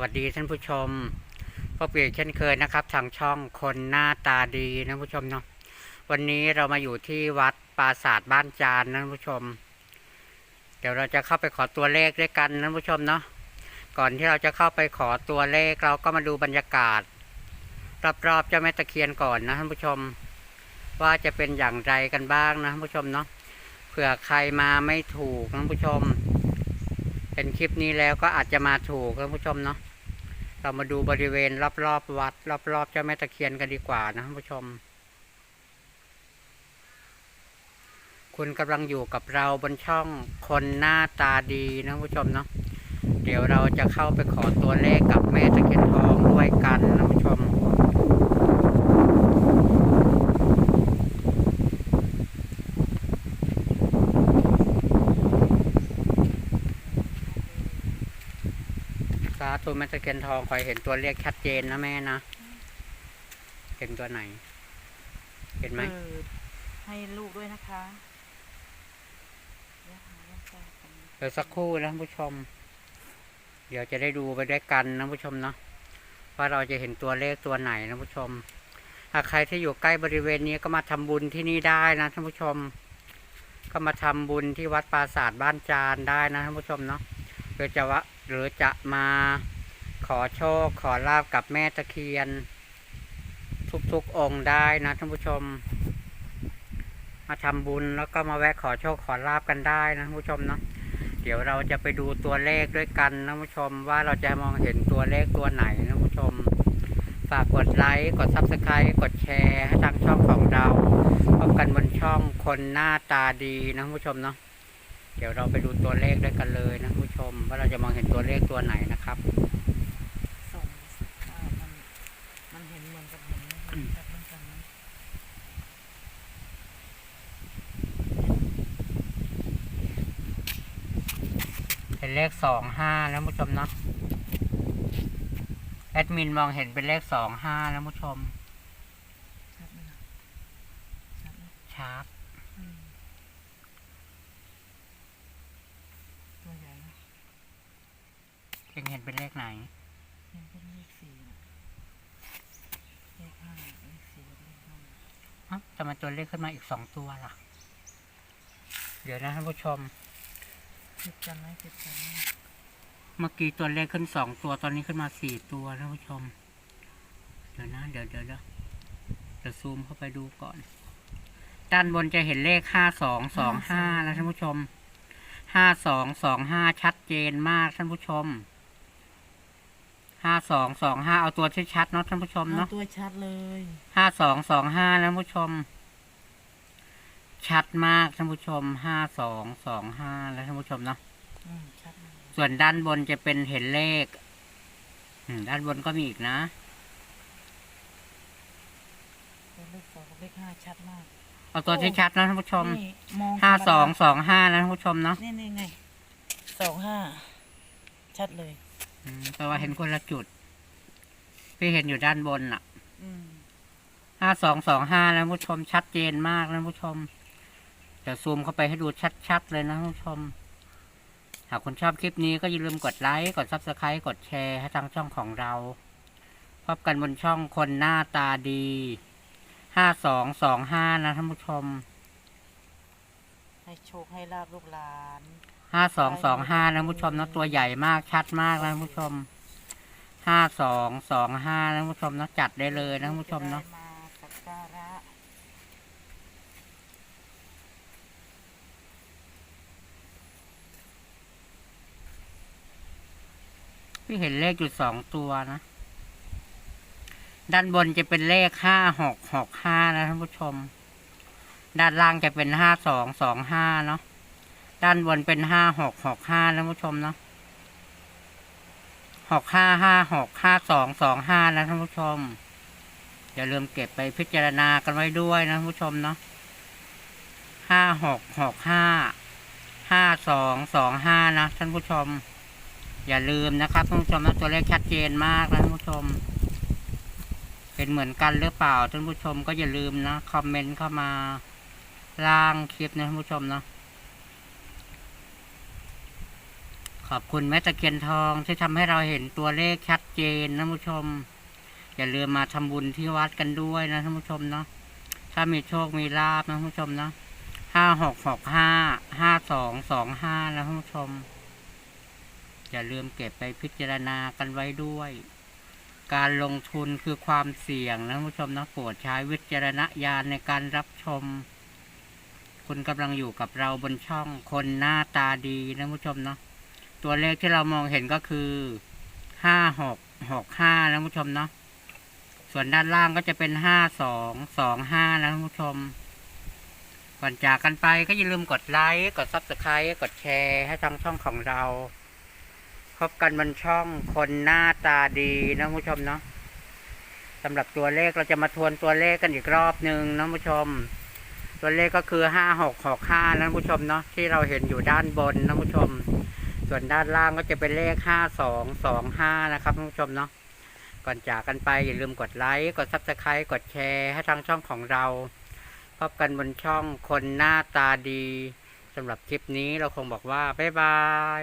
วัสดีท่านผู้ชมพบเปลี่ยนเช่นเคยนะครับ ทางช่องคนหน้าตาดีนะผู้ชมเนาะวันนี้เรามาอยู่ที่วัดปราสาทบ้านจานนะผู้ชม เดี๋ยวเราจะเข้าไปขอตัวเลขด้วยกันนะผู้ชมเนาะก่อนที่เราจะเข้าไปขอตัวเลขเราก็มาดูบรรยากาศรอบๆเจ้าแม่ตะเคียนก่อนนะท่านผู้ชม ว่าจะเป็นอย่างไรกันบ้างนะท่านผู้ชมเนาะเผื่อใครมาไม่ถูกนะท่านผู้ชม เห็นคลิปนี้แล้วก็อาจจะมาถูกท่านผู้ชมเนาะเรามาดูบริเวณรอบๆวัด รอบๆเจ้าแม่ตะเคียนกันดีกว่านะท่านผู้ชม คุณกำลังอยู่กับเราบนช่องคนหน้าตาดีนะท่านผู้ชมเนาะเดี๋ยวเราจะเข้าไปขอตัวเลขกับแม่ตะเคียนทองด้วยกันนะท่านผู้ชม สาธุแม่ตะเคียนทองคอยเห็นตัวเลขชัดเจนนะแม่นะเห็นตัวไหน เห็นไหมเปิดให้ลูกด้วยนะคะเดี๋ยวหาเรื่องแก้กันเดี๋ยวสักครู่นะท่านผู้ชม เดี๋ยวจะได้ดูไปด้วยกันนะผู้ชมเนาะว่าเราจะเห็นตัวเลขตัวไหนนะผู้ชมถ้าใครที่อยู่ใกล้บริเวณนี้ก็มาทำบุญที่นี่ได้นะท่านผู้ชม ก็มาทำบุญที่วัดปราสาทบ้านจานได้นะท่านผู้ชมเนาะหรือจะวะ หรือจะมาขอโชคขอลาบกับแม่ตะเคียน ทุกๆองค์ได้นะท่านผู้ชม มาทำบุญแล้วก็มาแวะขอโชคขอลาบกันได้นะท่านผู้ชมเนาะเดี๋ยวเราจะไปดูตัวเลขด้วยกันนะผู้ชม ว่าเราจะมองเห็นตัวเลขตัวไหนนะผู้ชม ฝากกดไลค์กดซับสไครต์กดแชร์ให้ทางช่องของเราพบกันบนช่องคนหน้าตาดีนะผู้ชมเนาะ เดี๋ยวเราไปดูตัวเลขด้วยกันเลยนะผู้ชม ว่าเราจะมองเห็นตัวเลขตัวไหนนะครับส่งอ่ามันมันเห็นเหมือนกับเห็นเหมือนกับเหมือนกันนะเป็นเลขสองห้านะผู้ชมเนาะแอดมินมองเห็นเป็นเลขสองห้านะผู้ชมชัดไหมล่ะชัดไหมชาร์ป อืมตัวใหญ่นะ เองเห็นเป็นเลขไหนยังเป็นเลขสี่นะเลขห้าเลขสี่เลขห้าเอ้าทำไมตัวเลขขึ้นมาอีกสองตัวล่ะ เดี๋ยวนะท่านผู้ชมติดกันไหมติดกันไหมเมื่อกี้ตัวเลขขึ้นสองตัวตอนนี้ขึ้นมาสี่ตัวท่านผู้ชม เดี๋ยวนะ เดี๋ยวเดี๋ยวเดี๋ยวเดี๋ยวซูมเข้าไปดูก่อน ด้านบนจะเห็นเลขห้าสองสองห้านะท่านผู้ชมห้าสองสองห้าชัดเจนมากท่านผู้ชม ห้าสองสองห้าเอาตัวที่ชัดๆเนาะท่านผู้ชมเอาเนาะตัวชัดเลยห้าสองสองห้านะท่านผู้ชม ชัดมากท่านผู้ชมห้าสองสองห้าแล้วท่านผู้ชมเนาะอืมชัดเลยส่วนด้านบนจะเป็นเห็นเลข อืมด้านบนก็มีอีกนะ ตัวเลขสองกับเลขห้าชัดมากเอาตัวที่ชัดนะท่านผู้ชมนี่มองห้าธรรมดสองสองห้านะท่านผู้ชมเนาะ นี่นี่ไงสองห้าชัดเลย อืมแปลว่าเห็นคนละจุด พี่เห็นอยู่ด้านบนอะอืมห้าสองสองห้านะท่านผู้ชมชัดเจนมากนะท่านผู้ชมเดี๋ยวซูมเข้าไปให้ดูชัดๆเลยนะท่านผู้ชม หากคุณชอบคลิปนี้ก็อย่าลืมกดไลค์ กดซับสไครต์กดแชร์ให้ทางช่องของเรา พบกันบนช่องคนหน้าตาดีห้าสองสองห้านะท่านผู้ชม ให้โชคให้ลาบลูกหลาน ห้าสองสองห้านะผู้ชมนะตัวใหญ่มากชัดมากนะผู้ชมห้าสองสองห้านะผู้ชมนะจัดได้เลยนะผู้ชมเนาะมาสักการะพี่เห็นเลขอยู่สองตัวนะ ด้านบนจะเป็นเลขห้าหกหกห้านะท่านผู้ชม ด้านล่างจะเป็นห้าสองสองห้าเนาะ ด้านบนเป็นห้าหกหกห้านะท่านผู้ชมเนาะหกห้าห้าหกห้าสองสองห้านะท่านผู้ชม อย่าลืมเก็บไปพิจารณากันไว้ด้วยนะท่านผู้ชมเนาะห้าหกหกห้าห้าสองสองห้านะท่านผู้ชม อย่าลืมนะครับท่านผู้ชมนะตัวเลขชัดเจนมากนะท่านผู้ชม เป็นเหมือนกันหรือเปล่าท่านผู้ชมก็อย่าลืมนะคอมเมนต์เข้ามาล่างคลิปนะท่านผู้ชมเนาะ ขอบคุณแม่ตะเคียนทองที่ทำให้เราเห็นตัวเลขชัดเจนนะผู้ชม อย่าลืมมาทำบุญที่วัดกันด้วยนะท่านผู้ชมเนาะถ้ามีโชคมีลาบนะท่านผู้ชมเนาะห้าหกหกห้าห้าสองสองห้านะท่านผู้ชม อย่าลืมเก็บไปพิจารณากันไว้ด้วย การลงทุนคือความเสี่ยงนะท่านผู้ชมนะโปรดใช้วิจารณญาณในการรับชม คุณกำลังอยู่กับเราบนช่องคนหน้าตาดีนะท่านผู้ชมเนาะ ตัวเลขที่เรามองเห็นก็คือห้าหกหกห้านะผู้ชมเนาะส่วนด้านล่างก็จะเป็นห้าสองสองห้านะผู้ชม ก่อนจากกันไปก็อย่าลืมกดไลค์กดซับสไครต์กดแชร์ให้ทางช่องของเราพบกันบนช่องคนหน้าตาดีนะผู้ชมเนาะสำหรับตัวเลขเราจะมาทวนตัวเลขกันอีกรอบหนึ่งนะผู้ชม ตัวเลขก็คือห้าหกหกห้านะผู้ชมเนาะที่เราเห็นอยู่ด้านบนนะผู้ชม ส่วนด้านล่างก็จะเป็นเลขห้าสองสองห้านะครับท่านผู้ชมเนาะก่อนจากกันไปอย่าลืมกดไลค์กดซับสไครต์กดแชร์ให้ทางช่องของเรา พบกันบนช่องคนหน้าตาดีสำหรับคลิปนี้เราคงบอกว่า บ๊ายบาย